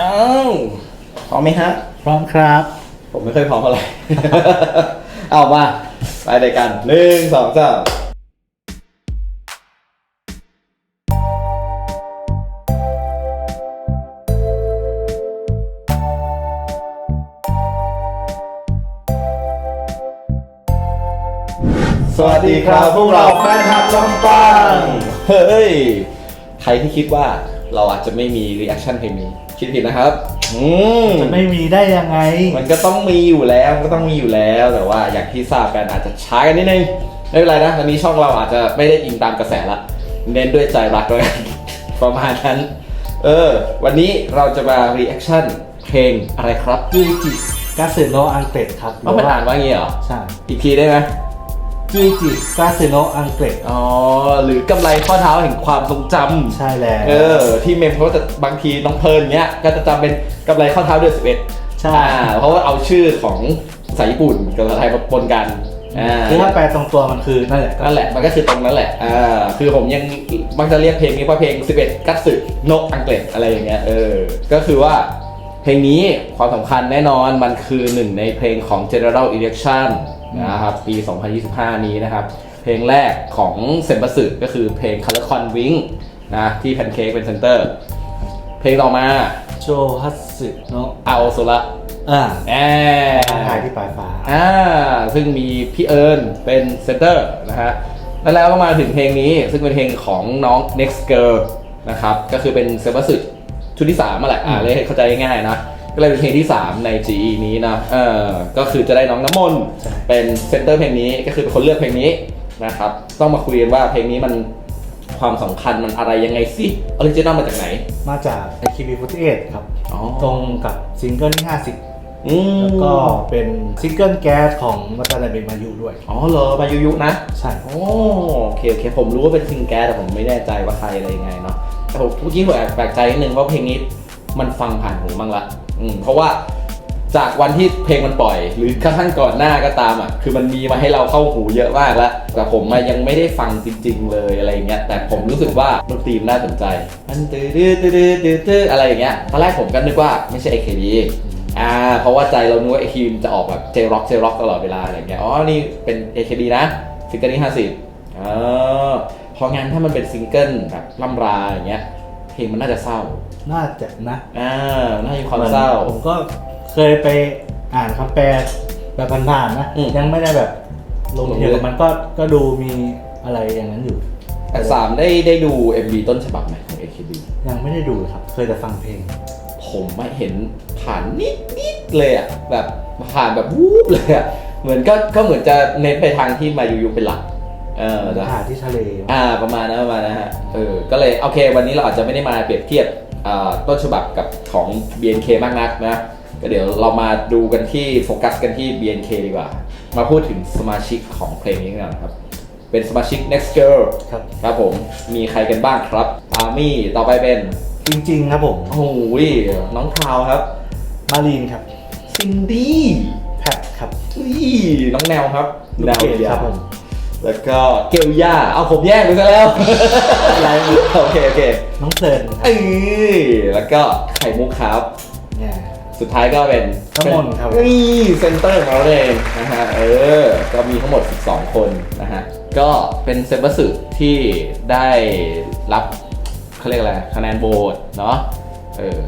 อ้าวพร้อมไหมฮะ พร้อมครับ ผมไม่เคยพร้อมเท่าไหร่ เอามา ไปเลยกันหนึ่งสองสามสวัสดีครับพวกเราแฟนทับลำปางเฮ้ย ใครที่คิดว่าเราอาจจะไม่มีรีแอคชั่นเพลงนี้ คิดผิดนะครับ อืมจะไม่มีได้ยังไง มันก็ต้องมีอยู่แล้วมันก็ต้องมีอยู่แล้วแต่ว่าอย่างที่ทราบกันอาจจะช้ากันนิดนึงไม่เป็นไรนะวันนี้ช่องเราอาจจะไม่ได้อิงตามกระแสละเน้นด้วยใจรักแล้วกันประมาณนั้น เออ วันนี้เราจะมารีแอคชั่นเพลงอะไรครับจุยจิกาเซโนอังเกฤษครับเอามันอ่านว่างี้เหรอ ใช่ อีกทีได้ไหม จุยจิกาเซโนอังเกฤษอ๋อ หรือกำไรข้อเท้าแห่งความทรงจำใช่แล้ว เออ ที่เมมเขาจะบางทีน้องเพลิร์นเนี้ย ก็จะจำเป็นกำไรข้อเท้าเดือนสิบเอ็ดใช่อ่าเพราะว่าเอาชื่อของภาษาญี่ปุ่นกับภาษาไทยมาปนกันอ่าคือถ้าแปลตรงตัวมันคือนั่นแหละนั่นแหละมันก็คือตรงนั้นแหละอ่าคือผมยังมักจะเรียกเพลงนี้ว่าเพลง 11 กัตสึโนอังเกฤษอะไรอย่างเงี้ยเออก็คือว่าเพลงนี้ความสำคัญแน่นอนมันคือหนึ่งในเพลงของ General Election นะครับปี 2025 นี้นะครับ เพลงแรกของเซนบัสึก็คือเพลง Color Con Wing นะที่แพนเค้กเป็นเซนเตอร์ เพลงต่อมาโจฮัตสึโนอาโอโซระอ่าแอถ่ายที่ปลายฟ้าอ่าซึ่งมีพี่เอิญเป็นเซนเตอร์นะฮะแล้วแล้วก็มาถึงเพลงนี้ซึ่งเป็นเพลงของน้อง next girl นะครับ ก็คือเป็นเซบัสึชุดที่3มาแหละอ่าเลยให้เข้าใจง่ายๆนะ ก็เลยเป็นเพลงที่ 3 ใน GE นี้นะเออก็คือจะได้น้องน้ำมนต์ใช่เป็นเซนเตอร์เพลงนี้ก็คือเป็นคนเลือกเพลงนี้นะครับต้องมาคุยกันว่าเพลงนี้มันความสำคัญมันอะไรยังไงสิออริจินอลมาจากไหน มาจาก AKB48 ครับ อ๋อ ตรงกับซิงเกิลที่50อืมแล้วก็เป็นซิงเกิลแก๊สของวัตนาเบมายุด้วย อ๋อเหรอมายุยุนะ ใช่โอโอเคโอเค ผมรู้ว่าเป็นซิงแก๊สแต่ผมไม่แน่ใจว่าใครอะไรยังไงเนาะแต่ผมเมื่อกี้ผมแอบแปลกใจนิดนึงว่าเพลงนี้มันฟังผ่านหูบ้างละ อืมเพราะว่าจากวันที่เพลงมันปล่อย หรือกระทั่งก่อนหน้าก็ตามอะคือมันมีมาให้เราเข้าหูเยอะมากแล้ว แต่ผมมายังไม่ได้ฟังจริง ๆ เลยอะไรอย่างเงี้ยแต่ผมรู้สึกว่าดนตรีมันน่าสนใจมันตื้อตื้อตื้อตื้อตื้ออะไรอย่างเงี้ยตอนแรกผมก็นึกว่าไม่ใช่ AKB อ่าเพราะว่าใจเรานึกว่า AKB มันจะออกแบบ J Rock J Rock ตลอดเวลาอะไรอย่างเงี้ยอ๋อนี่เป็น AKB นะซิงเกิลที่50อ๋อพราะงั้นถ้ามันเป็นซิงเกิลแบบล่ำราอย่างเงี้ยเพลงมันน่าจะเศร้า น่าจะนะอ่าน่าจะมีความเศร้า ผมก็เคยไปอ่านคำแปลแบบผ่านๆนะอืม ยังไม่ได้แบบลงลงเดียวลึกับกมันก็ก็ดูมีอะไรอย่างนั้นอยู่ แต่สามได้ได้ดู MV ต้นฉบับไหมของ AKB ยังไม่ได้ดูเลยครับ เคยแต่ฟังเพลง ผมไม่เห็นผ่านนิดนิดเลยอะแบบผ่านแบบวูบเลยอะเหมือนก็ก็เหมือนจะเน้นไปทางที่มายูยูเป็นหลักเออนะถ่ายที่ทะเล อ่าประมาณนั้นประมาณนั้นฮะเออก็เลยโอเค วันนี้เราอาจจะไม่ได้มาเปรียบเทียบอ่า ต้นฉบับกับของ BNK มากนักนะก็เดี๋ยวเรามาดูกันที่โฟกัสกันที่ BNK ดีกว่า มาพูดถึงสมาชิกของเพลงนี้กันนะครับ เป็นสมาชิก Next Girl ครับ ครับผมมีใครกันบ้างครับอาร์มี่ต่อไปเป็นจริงๆครับผม โอ้โหน้องพราวครับ มารีนครับ ซินดี้แพทครับ อุ้ยน้องแนวครับลูกแนวเกดยาครับผม แล้วก็เกลย่า เอาผมแยกไปซะแล้ว อะไรโอเคโอเคน้องเซิร์นครับเอ้ยแล้วก็ไข่มุกครับ เนี่ย สุดท้ายก็เป็นน้ำมนต์ครับ นี่เซนเตอร์ของเราเองนะฮะ เออ ก็มีทั้งหมด 12 คนนะฮะ ก็เป็นเซนบัสึที่ได้รับเขาเรียกอะไรคะแนนโหวตเนาะ เออ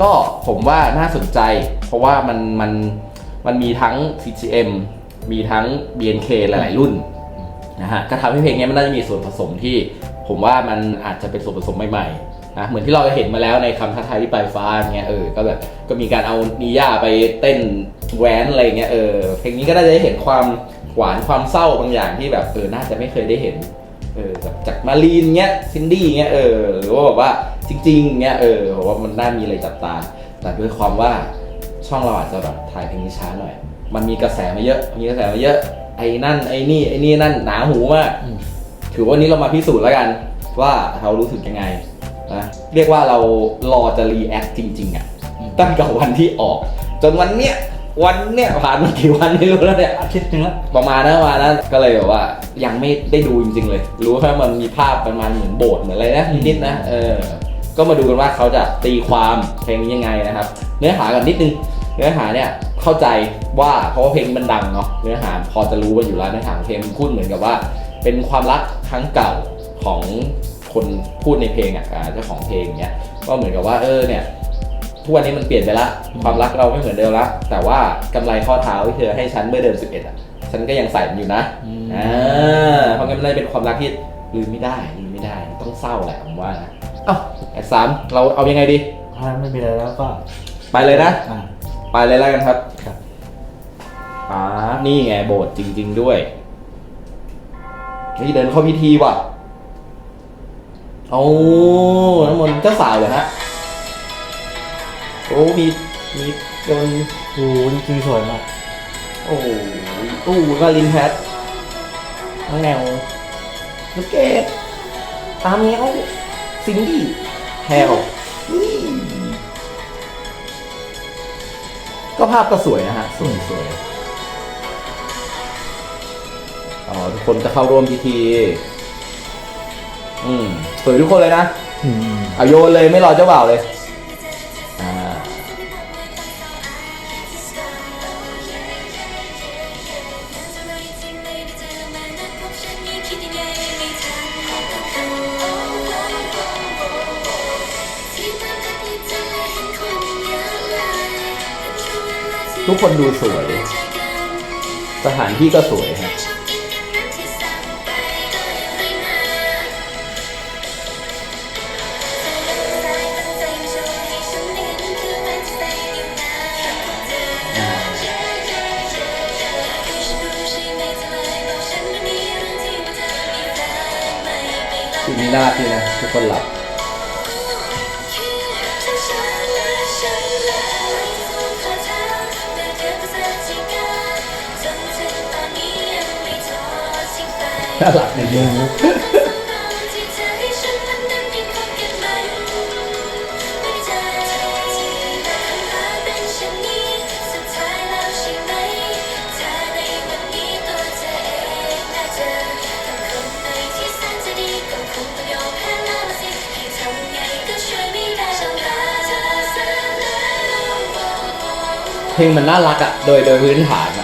ก็ผมว่าน่าสนใจ เพราะว่ามันมันมันมีทั้ง TGM มีทั้ง BNK หลาย ๆ รุ่น นะฮะก็ทำให้เพลงนี้มันน่าจะมีส่วนผสมที่ผมว่ามันอาจจะเป็นส่วนผสมใหม่ๆนะเหมือนที่เราเห็นมาแล้วในคำท้าทายที่ปลายฟ้าเงี้ยเออก็แบบก็มีการเอานิย่าไปเต้นแหวนอะไรเงี้ยเออเพลงนี้ก็น่าจะได้เห็นความหวานความเศร้าบางอย่างที่แบบเออน่าจะไม่เคยได้เห็นเออจากจากมารีนเงี้ยซินดี้เงี้ยเออหรือว่าแบบว่าจริงๆเงี้ยเออผมว่ามันน่ามีอะไรจับตา แต่ด้วยความว่าช่องเราอาจจะแบบถ่ายเพลงนี้ช้าหน่อย มันมีกระแสมาเยอะ มีกระแสมาเยอะ ไอ้นั่นไอ้นี่ไอ้นี่นั่นหนาหูมากอืม ถือว่าวันนี้เรามาพิสูจน์แล้วกัน ว่าเรารู้สึกยังไงนะเรียกว่าเรารอจะรีแอคจริงๆอะ่ะตั้งแต่วันที่ออก จนวันเนี้ยวันเนี้ยผ่านมากี่วันไม่รู้แล้วเนี่ย อาทิตย์หนึงแล้ว ประมาณนั้นประมาณนั้นก็เลยแบบว่ายังไม่ได้ดูจริงๆเลย รู้แค่มันมีภาพประมาณเหมือนโบสถ์เหมือนอะไรนะนิดๆนะเออก็มาดูกันว่าเขาจะตีความเพลงนี้ยังไงนะครับ เนื้อหากันนิดนึง เนื้อหาเนี่ย เข้าใจว่าเพราะว่าเพลงมันดังเนาะเนื้อหาพอจะรู้กันอยู่แล้วเนื้อหาของเพลงมันพูดเหมือนกับว่า เป็นความรักครั้งเก่าของคนพูดในเพลงอะอ่าเจ้าของเพลงเนี้ยก็เหมือนกับว่าเออเนี่ยทุกวันนี้มันเปลี่ยนไปละความรักเราไม่เหมือนเดิมละแต่ว่ากำไรข้อเท้าที่เธอให้ฉันเมื่อเดิม11อะฉันก็ยังใส่มันอยู่นะอืมอ่าเพราะงั้นมันเลยเป็นความรักที่ลืมไม่ได้ลืมไม่ได้ต้องเศร้าแหละผมว่านะเอ้าแอดสามเราเอายังไงดีถ้าไม่มีอะไรแล้วก็ ไปเลยนะอ่า ไปเลยแล้วกันครับครับอ่านี่ไงโบสถ์จริง ๆ ด้วยนี่เดินเข้าพิธีว่ะโอ้น้ำมนต์เจ้าสาวเหรอฮะโอ้มีมีโดนโอ้โหจริงๆสวยมากโอ้โหโอ้โหวาลินแพทน้องแนวลูกเกดตามเงี้ยซิงดี้แฮล ก็ภาพก็สวยนะฮะ สวยสวยอ๋อทุกคนจะเข้าร่วมพิธี อืมสวยทุกคนเลยนะ อืม เอาโยนเลยไม่รอเจ้าบ่าวเลย คนดูสวย สถานที่ก็สวยฮะทีนี้น่ารักดีนะทุกคนหลับ น่ารักในเรื่องเพลงมันน่ารักอะโดยโดยพื้นฐานอะ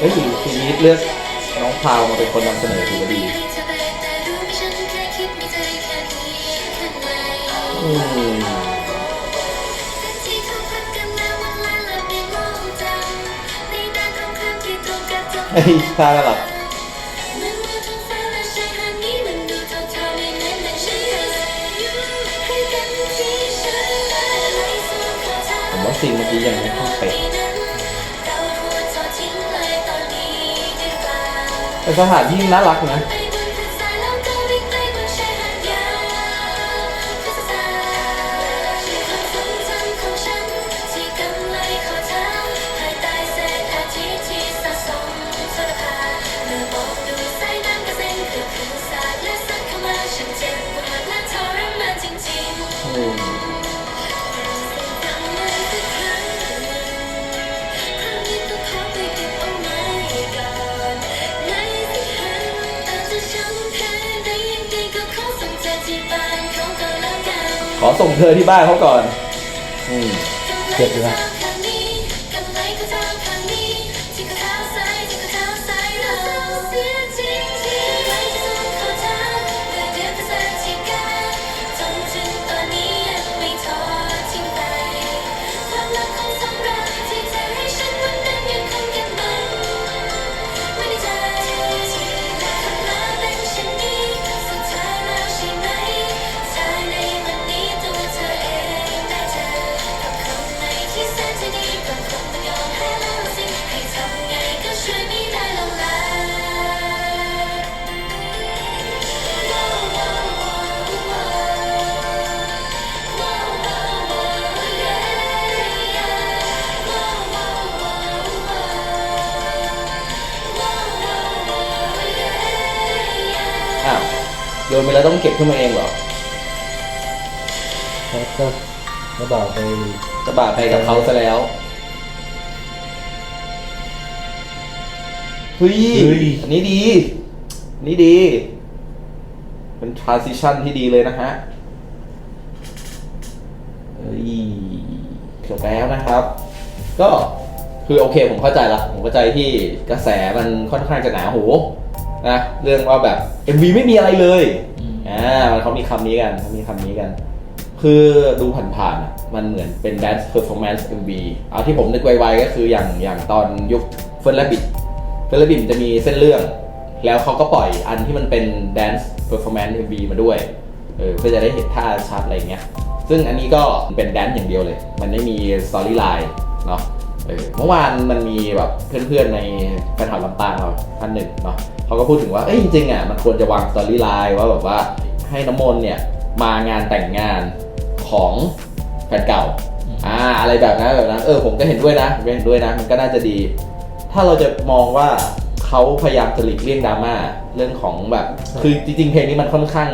เฮ้ยทีนี้เลือกน้องพาวมาเป็นคนนำเสนอถือว่าดีอืมเฮ้ยท่าน่ารักผมว่าซีนเมื่อกี้ยังไม่ค่อ แต่สถานที่น่ารักนะ เธอที่บ้านเขาก่อนอืมเจ็บเลยนะ โยนไปแล้วต้องเก็บขึ้นมาเองเหรอแล้วก็แล้วบอกไปจะบาดไปกับเขาซะแล้วเฮ้ยเฮ้ยอันนี้ดีอันนี้ดี เป็น transition ที่ดีเลยนะฮะเฮ้ยจบแล้วนะครับ ก็คือโอเคผมเข้าใจละผมเข้าใจที่กระแสมันค่อนข้างจะหนาหู นะเรื่องว่าแบบ MV ไม่มีอะไรเลยอืมอ่ามันเขามีคำนี้กันเขามีคำนี้กัน คือดูผ่านๆอะมันเหมือนเป็น dance performance MV เอาที่ผมนึกไวๆก็คืออย่างอย่างตอนยุคเฟิร์นและบิดเฟิร์นและบิดจะมีเส้นเรื่อง แล้วเขาก็ปล่อยอันที่มันเป็น dance performance MV มาด้วยเออเพื่อจะได้เห็นท่าชัดอะไรเงี้ย ซึ่งอันนี้ก็เป็นแดนซ์อย่างเดียวเลย มันไม่มีสตอรี่ไลน์เนาะ เออเมื่อวานมันมีแบบเพื่อนๆในแฟนคลับลำปางเราท่านหนึ่งเนาะเขาก็พูดถึงว่าเอ้ยจริงๆอะมันควรจะวางสตอรี่ไลน์ว่าแบบว่าให้น้ำมนต์เนี่ยมางานแต่งงานของแฟนเก่าอ่าอะไรแบบนั้นแบบนั้นเออผมก็เห็นด้วยนะผมก็เห็นด้วยนะ มันก็น่าจะดี ถ้าเราจะมองว่าเขาพยายามจะหลีกเลี่ยงดราม่าเรื่องของแบบ คือจริงๆเพลงนี้มันค่อนข้าง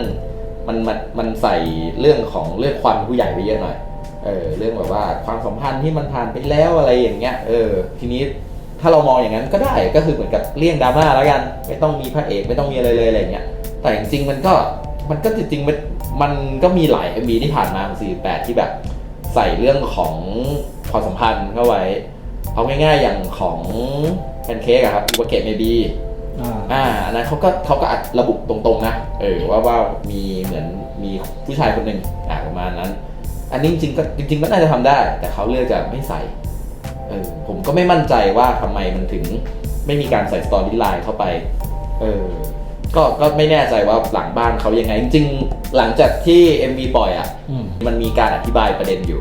มันมันมันใส่เรื่องของเรื่องความเป็นผู้ใหญ่ไปเยอะหน่อย เออเรื่องแบบว่าความสัมพันธ์ที่มันผ่านไปแล้วอะไรอย่างเงี้ยเออทีนี้ถ้าเรามองอย่างนั้นก็ได้ก็คือเหมือนกับเลี่ยงดราม่าแล้วกัน ไม่ต้องมีพระเอกไม่ต้องมีอะไรเลยอะไรอย่างเงี้ยแต่จริงๆมันก็มันก็จริงๆมันมันก็มีหลาย MV ที่ผ่านมาของ48 ที่แบบใส่เรื่องของความสัมพันธ์เข้าไว้เอาง่ายๆอย่างของแพนเค้กอะครับอุปเกตเมบีอ่าอ่าอันนั้นเขาก็เขาก็อัดระบุตรงๆนะเออว่าว่ามีเหมือนมีผู้ชายคนหนึ่งอ่าประมาณนั้น อันนี้จริงๆก็จริง ๆ ก็น่าจะทำได้ แต่เขาเลือกจะไม่ใส่เออผมก็ไม่มั่นใจว่าทำไมมันถึงไม่มีการใส่สตอรี่ไลน์เข้าไปเออก็ก็ไม่แน่ใจว่าหลังบ้านเขายังไง จริงๆหลังจากที่ MV ปล่อยอะอืมมันมีการอธิบายประเด็นอยู่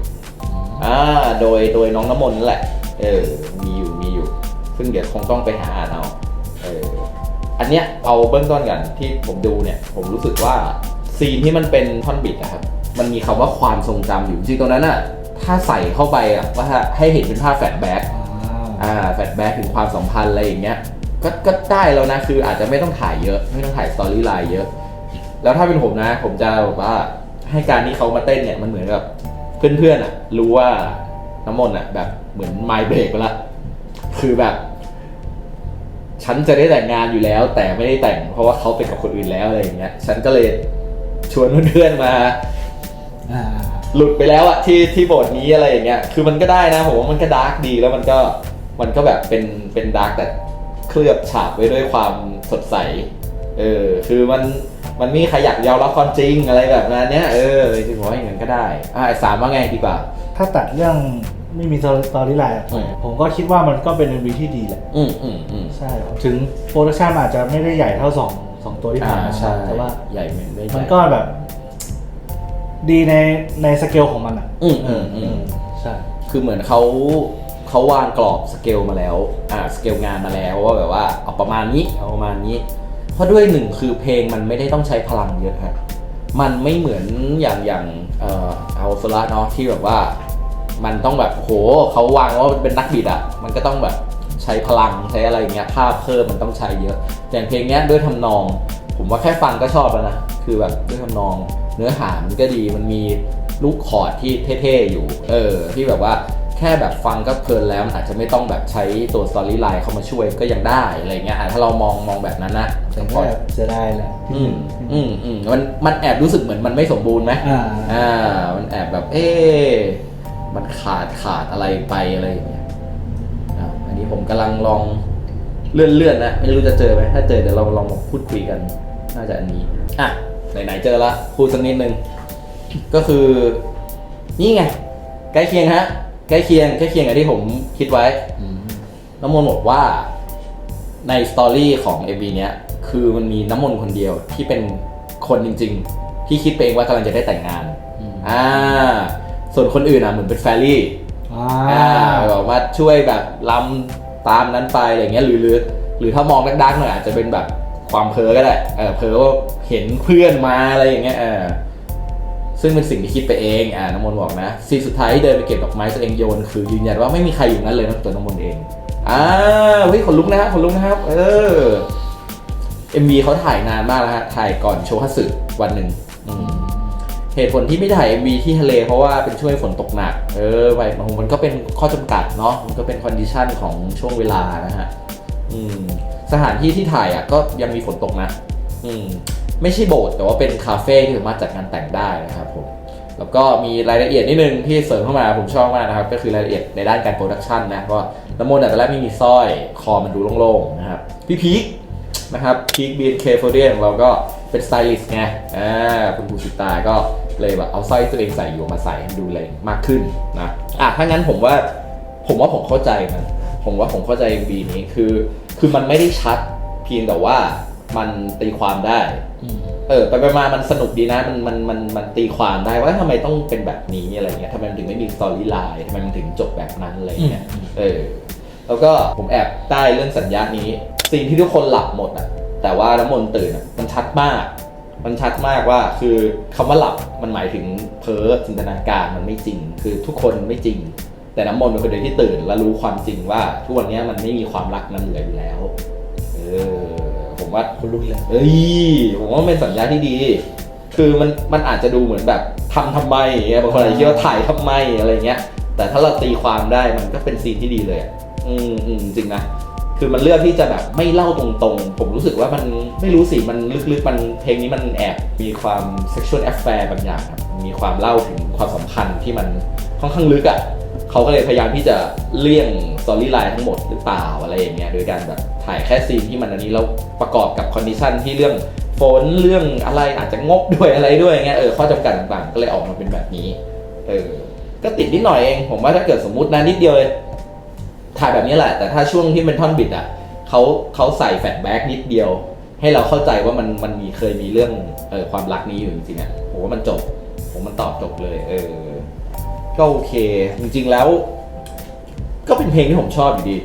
อ่าโดยโดยน้องน้ำมนต์นั่นแหละเออมีอยู่มีอยู่ ซึ่งเดี๋ยวคงต้องไปหาอ่านเอาเอออันเนี้ยเอาเบื้องต้นกันที่ผมดูเนี่ย ผมรู้สึกว่าซีนที่มันเป็นท่อนบิดนะครับ มันมีคำว่าความทรงจำอยู่จริงๆตรงนั้นอะถ้าใส่เข้าไปอะว่าให้เห็นเป็นภาพแฟลชแบ็กอ่าอ่าแฟลชแบ็กถึงความสัมพันธ์อะไรอย่างเงี้ยก็ก็ได้แล้วนะคืออาจจะไม่ต้องถ่ายเยอะ ไม่ต้องถ่ายสตอรี่ไลน์เยอะ แล้วถ้าเป็นผมนะ ผมจะแบบว่าให้การที่เขามาเต้นเนี่ยมันเหมือนกับเพื่อนๆอะ รู้ว่าน้ำมนต์อะ แบบเหมือนไมเบรกไปละคือแบบ ฉันจะได้แต่งงานอยู่แล้ว แต่ไม่ได้แต่งเพราะว่าเขาไปกับคนอื่นแล้วอะไรอย่างเงี้ย ฉันก็เลยชวนเพื่อนๆมาอ่า หลุดไปแล้วอะที่ที่โบทนี้อะไรอย่างเงี้ยคือมันก็ได้นะผมว่ามันก็ดาร์กดีแล้วมันก็มันก็แบบเป็นเป็นดาร์กแต่เคลือบฉาบไว้ด้วยความสดใสเออคือมันมันมีใครอยากยอมรับความจริงอะไรแบบนั้นเนี้ยเออจริงๆผมว่าอย่างนั้นก็ได้อ่าไอ้สามว่าไงดีกว่าถ้าตัดเรื่องไม่มีสตอรี่ไลน์ออกไปอืมผมก็คิดว่ามันก็เป็น MV ที่ดีแหละ อืมอืมอืมใช่ถึงโปรดักชันอาจจะไม่ได้ใหญ่เท่าสองสองตัวที่อ่าผ่านมาใช่แต่ว่าใหญ่ไม่ไม่ใหญ่มันก็แบบ ดีในในสเกลของมันอะอืมอืมอืม ใช่ คือเหมือนเขาเขาวางกรอบสเกลมาแล้ว อ่าสเกลงานมาแล้วว่าแบบว่าเอาประมาณนี้เอาประมาณนี้ เพราะด้วยหนึ่งคือเพลงมันไม่ได้ต้องใช้พลังเยอะฮะมันไม่เหมือนอย่างอย่างเอ่อเอาโซล่าเนาะที่แบบว่า มันต้องแบบโหเขาวางว่าเป็นนักบิดอะมันก็ต้องแบบใช้พลังใช้อะไรอย่างเงี้ยภาพเพิ่มมันต้องใช้เยอะแต่อย่างเพลงเนี้ยด้วยทำนอง ผมว่าแค่ฟังก็ชอบแล้วนะคือแบบด้วยทำนอง เนื้อหามันก็ดีมันมีลูกคอร์ดที่เท่ๆอยู่ เออ ที่แบบว่าแค่แบบฟังก็เพลินแล้วมันอาจจะไม่ต้องแบบใช้ตัวสตอรี่ไลน์เข้ามาช่วยก็ยังได้อะไรเงี้ยอะถ้าเรามองมองแบบนั้นนะแต่พก็อแอบเสียดายแหละอืมอืมอืมมันมันแอบรู้สึกเหมือนมันไม่สมบูรณ์ไหมอ่าอ่า มันแอบแบบเอ๊ะมันขาดขาดอะไรไปอะไรอย่างเงี้ยอะอันนี้ผมกำลังลองเลื่อนเลื่อนนะไม่รู้จะเจอไหมถ้าเจอเดี๋ยวเราลองมาพูดคุยกัน น่าจะอันนี้อะ ไหนๆเจอละพูดสักนิดนึง ก็คือนี่ไง ใกล้เคียงฮะ ใกล้เคียงใกล้เคียงกับที่ผมคิดไว้อืมน้ำมนต์บอกว่าในสตอรี่ของ MV เนี้ยคือมันมีน้ำมนต์คนเดียวที่เป็นคนจริง ๆ ที่คิดไปเองว่ากำลังจะได้แต่งงานอืมอ่าส่วนคนอื่นอะเหมือนเป็นแฟรี่อ่าอ่าแบบว่าช่วยแบบลำตามนั้นไปอะไรเงี้ยหรือหรือหรือถ้ามองดักๆหน่อยอาจจะเป็นแบบ ความเพ้อก็ได้เออเพ้อว่าเห็นเพื่อนมาอะไรอย่างเงี้ยเออซึ่งเป็นสิ่งที่คิดไปเองอ่าน้ำมนต์บอกนะซีนสุดท้ายที่เดินไปเก็บดอกไม้ตัวเองโยนคือยืนยันว่าไม่มีใครอยู่นั้นเลยนอกจากตัวน้ำมนต์เองอ่าเฮ้ยขนลุกนะครับขนลุกนะครับ เออ MV เขาถ่ายนานมากแล้วฮะถ่ายก่อนโชว์ฮัตสึวันหนึ่งเหตุผลที่ไม่ถ่าย MV ที่ทะเลเพราะว่าเป็นช่วงฝนตกหนัก เออไปมันก็เป็นข้อจำกัดเนาะมันก็เป็นคอนดิชันของช่วงเวลานะฮะอืม สถานที่ที่ถ่ายอะก็ยังมีฝนตกนะ อืมไม่ใช่โบสถ์แต่ว่าเป็นคาเฟ่ที่สามารถจัดงานแต่งได้นะครับผมแล้วก็มีรายละเอียดนิดนึงที่เสริมเข้ามาผมชอบมากนะครับ ก็คือรายละเอียดในด้านการโปรดักชันนะว่าน้ำมนต์อะตอนแรกไม่มีสร้อยคอมันดูโล่งๆนะครับพี่พีคนะครับพีคบีนเคโฟเดียของเราก็เป็นสไตลิสต์ไงอ่าคุณภูสิตาก็เลยแบบเอาสร้อยที่ตัวเองใส่อยู่มาใส่ให้ดูเลยมากขึ้นนะอะถ้างั้นผมว่าผมว่าผมเข้าใจนะผมว่าผมเข้าใจ MV นี้คือ คือมันไม่ได้ชัดเพียงแต่ว่ามันตีความได้อืมเออ ไปไปมามันสนุกดีนะ มันมันมันมันตีความได้ว่าทำไมต้องเป็นแบบนี้อะไรเงี้ยทำไมมันถึงไม่มีสตอรี่ไลน์ทำไมมันถึงจบแบบนั้นอะไรเงี้ยอืมเออ แล้วก็ผมแอบใต้เรื่องสัญญานี้ซีนที่ทุกคนหลับหมดอะแต่ว่าน้ำมนต์ตื่นอะมันชัดมาก มันชัดมากว่าคือคำว่าหลับมันหมายถึงเพ้อจินตนาการมันไม่จริง คือทุกคนไม่จริง แต่น้ำมนต์เป็นคนเดียวที่ตื่น และรู้ความจริงว่า ทุกวันนี้มันไม่มีความรักนั้นเหลืออยู่แล้วเออผมว่าคนลุกเลยเอ้ยผมว่ามันเป็นสัญญาณที่ดี คือมันมันอาจจะดูเหมือนแบบทำทำไมอย่างเงี้ยบางคนอาจจะคิดว่าถ่ายทำไมอะไรเงี้ย แต่ถ้าเราตีความได้มันก็เป็นซีนที่ดีเลยอะอืมอืมจริงนะคือมันเลือกที่จะแบบไม่เล่าตรงๆ ผมรู้สึกว่ามันไม่รู้สิมันลึกๆมันเพลงนี้มันแอบมีความ sexual affair บางอย่างครับมีความเล่าถึงความสัมพันธ์ที่มันค่อนข้างลึกอะ่ะ เขาก็เลยพยายามที่จะเลี่ยงสตอรี่ไลน์ทั้งหมดหรือเปล่าอะไรอย่างเงี้ยโดยการแบบถ่ายแค่ซีนที่มันอันนี้แล้วประกอบกับคอนดิชันที่เรื่องฝนเรื่องอะไรอาจจะงบด้วยอะไรด้วยเงี้ยเออข้อจำกัดต่างๆก็เลยออกมาเป็นแบบนี้เออก็ติดนิดหน่อยเอง ผมว่าถ้าเกิดสมมตินะนิดเดียวเลยถ่ายแบบนี้แหละ แต่ถ้าช่วงที่เป็นท่อนบิดอะเขาเขาใส่แฟลชแบ็กนิดเดียว ให้เราเข้าใจว่ามันมันมีเคยมีเรื่องเออความรักนี้อยู่จริงๆอะผมว่ามันจบ ผมมันตอบจบเลย เออ ก็โอเค จริงๆแล้ว ก็เป็นเพลงที่ผมชอบอยู่ดี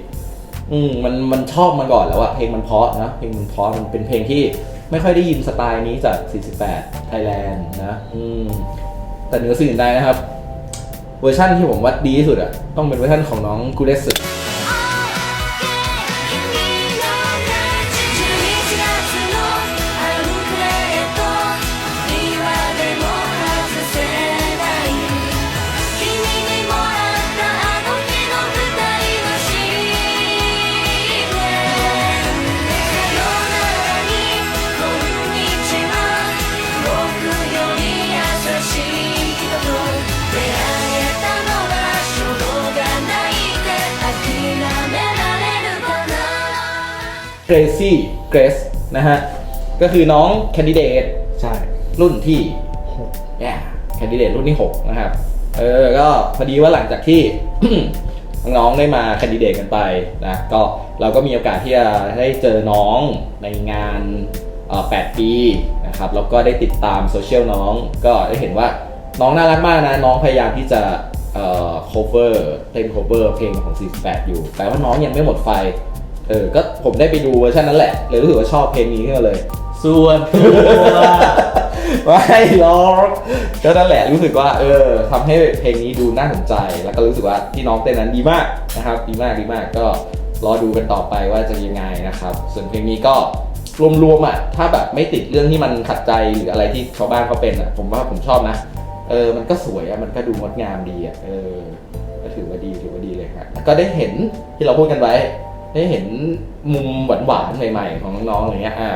อืมมันมันชอบมันก่อนแล้วอะเพลงมันเพราะนะเพลงมันเพราะมันเป็นเพลงที่ไม่ค่อยได้ยินสไตล์นี้จาก 48 ไทยแลนด์นะอืมแต่เหนือสิ่งอื่นใดนะครับ เวอร์ชั่นที่ผมวัดดีที่สุดอะต้องเป็นเวอร์ชันของน้องกูเลสุด เกรซี่เกรสนะฮะ ก็คือน้องแคนดิเดตใช่ รุ่นที่หกเนี่ยแคนดิเดตรุ่นที่ 6 นะครับ เออ ก็พอดีว่าหลังจากที่ น้องๆได้มาแคนดิเดตกันไปนะก็เราก็มีโอกาสที่จะได้เจอน้องในงานเอ่อ8ปีนะครับแล้วก็ได้ติดตามโซเชียลน้อง ก็ได้เห็นว่าน้องน่ารักมากนะ น้องพยายามที่จะเอ่อ cover เต้น cover เพลงของ 48 อยู่แต่ว่าน้องยังไม่หมดไฟ เออ ก็ผมได้ไปดูเวอร์ชันนั้นแหละ เลยรู้สึกว่าชอบเพลงนี้ขึ้นมาเลย ส่วนตัวไม่หรอกก็นั่นแหละรู้สึกว่า เออทำให้เพลงนี้ดูน่าสนใจ แล้วก็รู้สึกว่าที่น้องเต้นนั้นดีมากนะครับ ดีมากดีมากก็รอดูกันต่อไปว่าจะยังไงนะครับ ส่วนเพลงนี้ก็รวมๆอะถ้าแบบไม่ติดเรื่องที่มันขัดใจหรืออะไรที่ชาวบ้านเขาเป็นอะผมว่าผมชอบนะ เออมันก็สวยอะมันก็ดูงดงามดีอะเออก็ถือว่าดีถือว่าดีเลยครับแล้วก็ได้เห็นที่เราพูดกันไว้ ได้เห็นมุมหวานๆใหม่ๆของน้องๆอะไรเงี้ยอ่า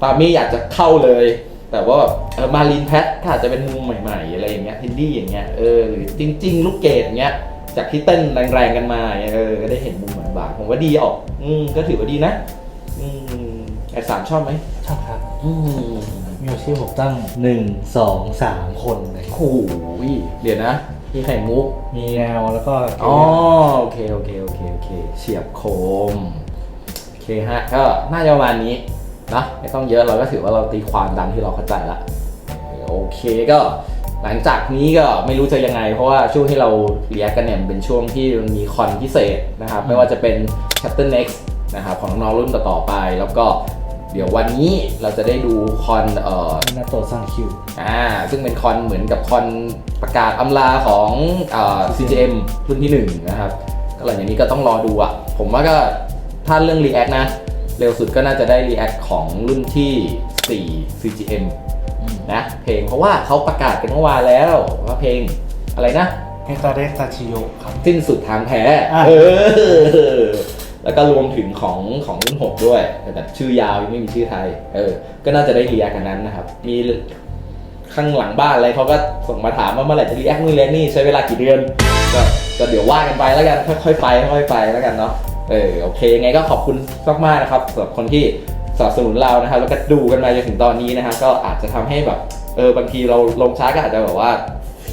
ปามี่อยากจะเข้าเลย แต่ว่าแบบเออมารีนแพทก็อาจจะเป็นมุมใหม่ๆอะไรอย่างเงี้ยทินดี้อย่างเงี้ยเออหรือจริง ๆ ลูกเกดอย่างเงี้ยจากที่เต้นแรงๆกันมาเออก็ได้เห็นมุมหวานๆผมว่าดีออก อืมก็ถือว่าดีนะ อืมไอสามชอบไหมชอบครับ อืมมีอาชีพผมตั้งหนึ่งสองสามคนเลย โอ้ยเดี๋ยวนะ มีไข่มุก มีแนวแล้วก็อ๋อโอเคโอเคโอเคโอเคเฉียบคมโอเคฮะก็น่าจะประมาณนี้นะไม่ต้องเยอะเราก็ถือว่าเราตีความตามที่เราเข้าใจละโอเคก็หลังจากนี้ก็ไม่รู้จะยังไง เพราะว่าช่วงที่เราเรียกกันเนี่ยมันเป็นช่วงที่มันมีคอนพิเศษนะครับไม่ว่าจะเป็น Chapter Next นะครับของน้องๆรุ่นต่อๆไป แล้วก็ เดี๋ยววันนี้เราจะได้ดูคอนเอ่อมินาโตะซังคิวอ่าซึ่งเป็นคอนเหมือนกับคอนประกาศอำลาของเอ่อ CGM รุ่นที่1นะครับก็หลังจากนี้ก็ต้องรอดูอะ ผมว่าก็ถ้าเรื่อง React นะ เร็วสุดก็น่าจะได้ React ของรุ่นที่ 4 CGM นะ เพลงเพราะว่าเขาประกาศกันเมื่อวานแล้วว่าเพลงอะไรนะเฮตาเดตาชิโยครับ สิ้นสุดทางแท้อะ เออ แล้วก็รวมถึงของของรุ่นหกด้วยแต่ชื่อยาวยังไม่มีชื่อไทย เออ ก็น่าจะได้เรียกกันนั้นนะครับ มีข้างหลังบ้านอะไรเขาก็ส่งมาถามว่าเมื่อไหร่จะรีแอคนู่นเรียกนี่ใช้เวลากี่เดือนก็ก็เดี๋ยวว่ากันไปแล้วกันค่อยๆไปค่อยๆไปแล้วกันเนาะเออโอเคยังไงก็ขอบคุณมากๆนะครับสำหรับคนที่สนับสนุนเรานะครับแล้วก็ดูกันมาจนถึงตอนนี้นะฮะก็อาจจะทำให้แบบเออบางทีเราลงช้าก็อาจจะแบบว่า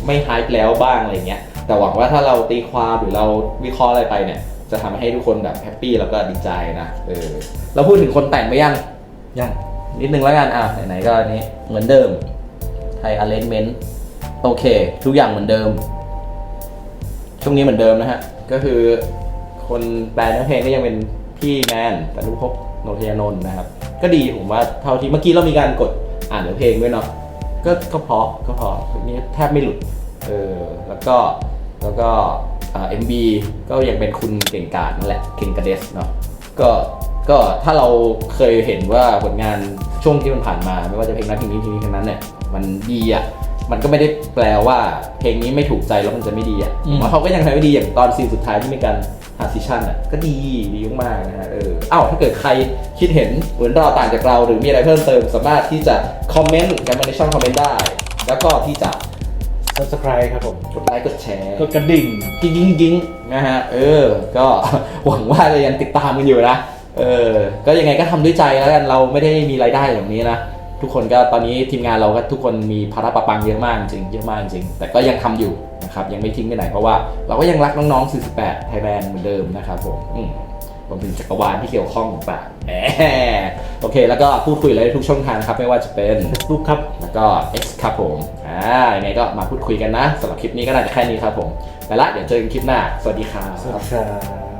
ไม่ไฮป์แล้วบ้างอะไรเงี้ยแต่หวังว่าถ้าเราตีความหรือเราวิเคราะห์อะไรไปเนี่ย จะทำให้ทุกคนแบบแฮปปี้แล้วก็ดีใจนะเออเราพูดถึงคนแต่งไปยังยังนิดนึงแล้วกันอะไหนๆก็อันนี้เหมือนเดิมไทยอเลนเมนต์โอเค ทุกอย่างเหมือนเดิม ช่วงนี้เหมือนเดิมนะฮะ ก็คือคนแปลเนื้อเพลงก็ยังเป็นพี่แมนตนุพกโนทยานนท์นะครับ ก็ดีผมว่าเท่าที่เมื่อกี้เรามีการกดอ่านเนื้อเพลงด้วยเนาะก็ก็เพราะก็เพราะนี้แทบไม่หลุดเออแล้วก็แล้วก็ เอ็มบีก็ยังเป็นคุณเก่งกาจนั่นแหละเก่งกาเดสเนาะก็ก็ถ้าเราเคยเห็นว่าผลงานช่วงที่มันผ่านมา ไม่ว่าจะเพลงนั้นเพลงนี้เพลงนี้เพลงนั้นเนี่ยมันดีอะมันก็ไม่ได้แปลว่าเพลงนี้ไม่ถูกใจแล้วมันจะไม่ดีอะอืผมมว่าเขาก็ยังทำไม่ดีอย่างตอนซีนสุดท้ายที่มีการหาซิชันอะก็ดีดีมากๆนะฮะเอออ้าวถ้าเกิดใครคิดเห็นเหมือนเราต่างจากเรา หรือมีอะไรเพิ่มเติมสามารถที่จะคอมเมนต์กันมาในช่องคอมเมนต์ได้ แล้วก็ที่จะ subscribe ครับผมกดไลค์กดแชร์กดกระดิ่งกิ้งกิ้งกิ้งนะฮะเออ ก็หวังว่าจะยังติดตามกันอยู่นะเออก็ยังไงก็ทำด้วยใจแล้วกันเราไม่ได้มีรายได้แบบนี้นะทุกคนก็ตอนนี้ทีมงานเราก็ทุกคนมีภาระปะปังเยอะมากจริงเยอะมากจริง แต่ก็ยังทำอยู่นะครับยังไม่ทิ้งไปไหนเพราะว่าเราก็ยังรักน้องๆ 48 ไทยแลนด์เหมือนเดิมนะครับผมอืมรวมถึงจักรวาลที่เกี่ยวข้องต่างๆ แหมโอเค แล้วก็พูดคุยอะไรได้ทุกช่องทางนะครับ ไม่ว่าจะเป็น Facebook ครับ แล้วก็ X ครับผม อ่ายังไงก็มาพูดคุยกันนะสำหรับคลิปนี้ก็น่าจะแค่นี้ครับผม ไปละ เดี๋ยวเจอกันคลิปหน้า สวัสดีครับ สวัสดีครับ